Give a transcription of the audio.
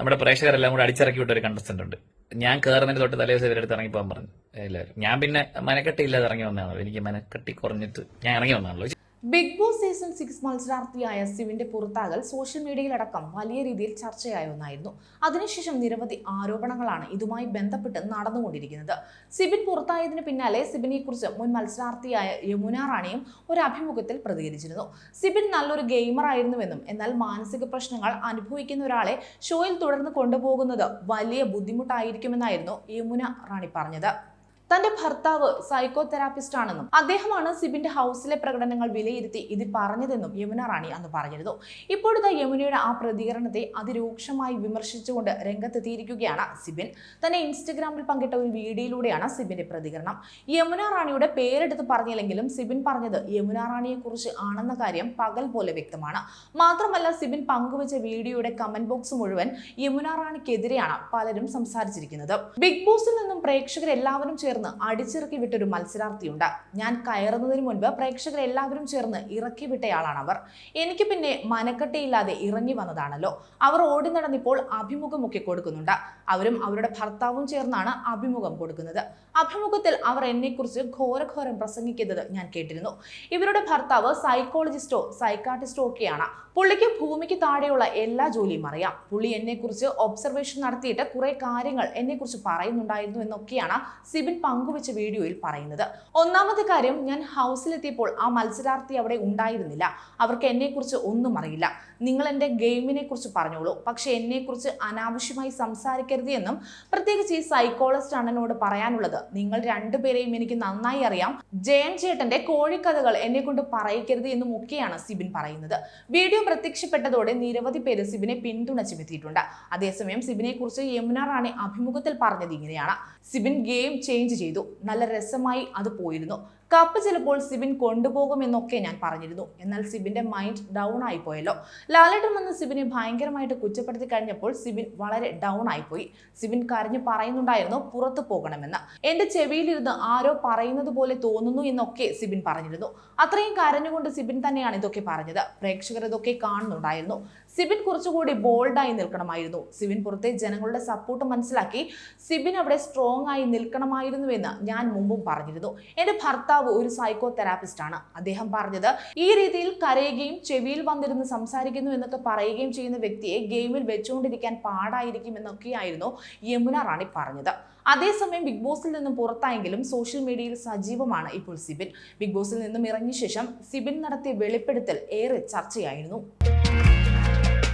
നമ്മുടെ പ്രേക്ഷകരെല്ലാം കൂടെ അടിച്ചിറക്കി വിട്ട ഒരു കണ്ടസ്റ്റന്റ് ഉണ്ട്. ഞാൻ കയറുന്നതിന് തൊട്ട് തലേ ദിവസം ഇവരെടുത്ത് ഇറങ്ങി പോകാൻ പറഞ്ഞു എല്ലാവരും. ഞാൻ പിന്നെ മനക്കെട്ടി ഇല്ലാതെ ഇറങ്ങി വന്നതാണല്ലോ എനിക്ക് മനക്കെട്ടി കുറഞ്ഞിട്ട് ഞാൻ ഇറങ്ങി വന്നാണല്ലോ ബിഗ് ബോസ് സീസൺ സിക്സ് മത്സരാർത്ഥിയായ സിവിന്റെ പുറത്താകൽ സോഷ്യൽ മീഡിയയിലടക്കം വലിയ രീതിയിൽ ചർച്ചയായ ഒന്നായിരുന്നു. അതിനുശേഷം നിരവധി ആരോപണങ്ങളാണ് ഇതുമായി ബന്ധപ്പെട്ട് നടന്നുകൊണ്ടിരിക്കുന്നത്. സിബിൻ പുറത്തായതിനു പിന്നാലെ സിബിനെക്കുറിച്ച് മുൻ മത്സരാർത്ഥിയായ യമുന റാണിയും ഒരു അഭിമുഖത്തിൽ പ്രതികരിച്ചിരുന്നു. സിബിൻ നല്ലൊരു ഗെയിമർ ആയിരുന്നുവെന്നും എന്നാൽ മാനസിക പ്രശ്നങ്ങൾ അനുഭവിക്കുന്ന ഒരാളെ ഷോയിൽ തുടർന്ന് കൊണ്ടുപോകുന്നത് വലിയ ബുദ്ധിമുട്ടായിരിക്കുമെന്നായിരുന്നു യമുന റാണി പറഞ്ഞത്. തന്റെ ഭർത്താവ് സൈക്കോ തെറാപ്പിസ്റ്റ് ആണെന്നും അദ്ദേഹമാണ് സിബിന്റെ ഹൗസിലെ പ്രകടനങ്ങൾ വിലയിരുത്തി ഇത് പറഞ്ഞതെന്നും യമുന റാണി അന്ന് പറഞ്ഞിരുന്നു. ഇപ്പോഴത്തെ യമുനയുടെ ആ പ്രതികരണത്തെ അതിരൂക്ഷമായി വിമർശിച്ചുകൊണ്ട് രംഗത്തെത്തിയിരിക്കുകയാണ് സിബിൻ. തന്നെ ഇൻസ്റ്റഗ്രാമിൽ പങ്കിട്ട ഒരു വീഡിയോയിലൂടെയാണ് സിബിന്റെ പ്രതികരണം. യമുന റാണിയുടെ പേരെടുത്ത് പറഞ്ഞില്ലെങ്കിലും സിബിൻ പറഞ്ഞത് യമുന റാണിയെ കുറിച്ച് ആണെന്ന കാര്യം പകൽ പോലെ വ്യക്തമാണ്. മാത്രമല്ല സിബിൻ പങ്കുവച്ച വീഡിയോയുടെ കമന്റ് ബോക്സ് മുഴുവൻ യമുന റാണിക്കെതിരെയാണ് പലരും സംസാരിച്ചിരിക്കുന്നത്. ബിഗ് ബോസിൽ നിന്നും പ്രേക്ഷകരെല്ലാവരും ചേർന്ന് അടിച്ചിറക്കി വിട്ടൊരു മത്സരാർത്ഥിയുണ്ട്. ഞാൻ കയറുന്നതിന് മുൻപ് പ്രേക്ഷകരെല്ലാവരും ചേർന്ന് ഇറക്കി വിട്ടയാളാണ് അവർ. എനിക്ക് പിന്നെ മനക്കെട്ടയില്ലാതെ ഇറങ്ങി വന്നതാണല്ലോ. അവർ ഓടി നടന്നിപ്പോൾ അഭിമുഖമൊക്കെ കൊടുക്കുന്നുണ്ട്. അവരും അവരുടെ ഭർത്താവും ചേർന്നാണ് അഭിമുഖം കൊടുക്കുന്നത്. അഭിമുഖത്തിൽ അവർ എന്നെക്കുറിച്ച് ഘോരഘോരം പ്രസംഗിക്കുന്നത് ഞാൻ കേട്ടിരുന്നു. ഇവരുടെ ഭർത്താവ് സൈക്കോളജിസ്റ്റോ സൈക്കാട്രിസ്റ്റോ ഒക്കെയാണ്. പുള്ളിക്ക് ഭൂമിക്ക് താഴെയുള്ള എല്ലാ ജോലിയും അറിയാം. പുള്ളി എന്നെക്കുറിച്ച് ഒബ്സർവേഷൻ നടത്തിയിട്ട് കുറെ കാര്യങ്ങൾ എന്നെക്കുറിച്ച് പറയുന്നുണ്ടായിരുന്നു എന്നൊക്കെയാണ് സിബിൻ പങ്കുവച്ച വീഡിയോയിൽ പറയുന്നത്. ഒന്നാമത്തെ കാര്യം ഞാൻ ഹൗസിലെത്തിയപ്പോൾ ആ മത്സരാർത്ഥി അവിടെ ഉണ്ടായിരുന്നില്ല. അവർക്ക് എന്നെക്കുറിച്ച് ഒന്നും അറിയില്ല. നിങ്ങൾ എന്റെ ഗെയിമിനെ കുറിച്ച് പറഞ്ഞോളൂ. പക്ഷെ എന്നെക്കുറിച്ച് അനാവശ്യമായി സംസാരിക്കരുത് എന്നും പ്രത്യേകിച്ച് ഈ സൈക്കോളജിസ്റ്റ് അണ്ണനോട് പറയാനുള്ളത്. നിങ്ങൾ രണ്ടുപേരെയും എനിക്ക് നന്നായി അറിയാം. ജയൻ ചേട്ടന്റെ കോഴിക്കഥകൾ എന്നെ കൊണ്ട് പറയിക്കരുത് എന്നും ഒക്കെയാണ് സിബിൻ പറയുന്നത്. വീഡിയോ പ്രത്യക്ഷപ്പെട്ടതോടെ നിരവധി പേര് സിബിനെ പിന്തുണച്ചുമെത്തിയിട്ടുണ്ട് അതേസമയം സിബിനെ കുറിച്ച് യമുന റാണി അഭിമുഖത്തിൽ പറഞ്ഞത് ഇങ്ങനെയാണ്. സിബിൻ ഗെയിം ചേഞ്ച് ചെയ്തു. നല്ല രസമായി അത് പോയിരുന്നു. കപ്പ് ചിലപ്പോൾ സിബിൻ കൊണ്ടുപോകുമെന്നൊക്കെ ഞാൻ പറഞ്ഞിരുന്നു. എന്നാൽ സിബിന്റെ മൈൻഡ് ഡൗൺ ആയി പോയല്ലോ ലാലേട്ടൻ വന്ന് സിബിനെ ഭയങ്കരമായിട്ട് കുറ്റപ്പെടുത്തി കഴിഞ്ഞപ്പോൾ സിബിൻ വളരെ ഡൗൺ ആയിപ്പോയി. സിബിൻ കരഞ്ഞു പറയുന്നുണ്ടായിരുന്നു പുറത്തു പോകണമെന്ന്. എന്റെ ചെവിയിലിരുന്ന് ആരോ പറയുന്നത് പോലെ തോന്നുന്നു എന്നൊക്കെ സിബിൻ പറഞ്ഞിരുന്നു. അത്രയും കരഞ്ഞുകൊണ്ട് സിബിൻ തന്നെയാണ് ഇതൊക്കെ പറഞ്ഞത്. പ്രേക്ഷകർ ഇതൊക്കെ കാണുന്നുണ്ടായിരുന്നു. സിബിൻ കുറച്ചുകൂടി ബോൾഡായി നിൽക്കണമായിരുന്നു. സിബിൻ പുറത്തെ ജനങ്ങളുടെ സപ്പോർട്ട് മനസ്സിലാക്കി സിബിൻ അവിടെ സ്ട്രോങ് ആയി നിൽക്കണമായിരുന്നു എന്ന് ഞാൻ മുമ്പും പറഞ്ഞിരുന്നു. എന്റെ ഭർത്താവ് ഒരു സൈക്കോ തെറാപ്പിസ്റ്റ് ആണ്. അദ്ദേഹം പറഞ്ഞത് ഈ രീതിയിൽ കരയുകയും ചെവിയിൽ വന്നിരുന്ന് സംസാരിക്കുന്നു എന്നൊക്കെ പറയുകയും ചെയ്യുന്ന വ്യക്തിയെ ഗെയിമിൽ വെച്ചുകൊണ്ടിരിക്കാൻ പാടായിരിക്കും എന്നൊക്കെയായിരുന്നു യമുന റാണി പറഞ്ഞത്. അതേസമയം ബിഗ് ബോസിൽ നിന്നും പുറത്തായെങ്കിലും സോഷ്യൽ മീഡിയയിൽ സജീവമാണ് ഇപ്പോൾ സിബിൻ. ബിഗ് ബോസിൽ നിന്നും ഇറങ്ങിയ ശേഷം സിബിൻ നടത്തിയ വെളിപ്പെടുത്തൽ ഏറെ ചർച്ചയായിരുന്നു.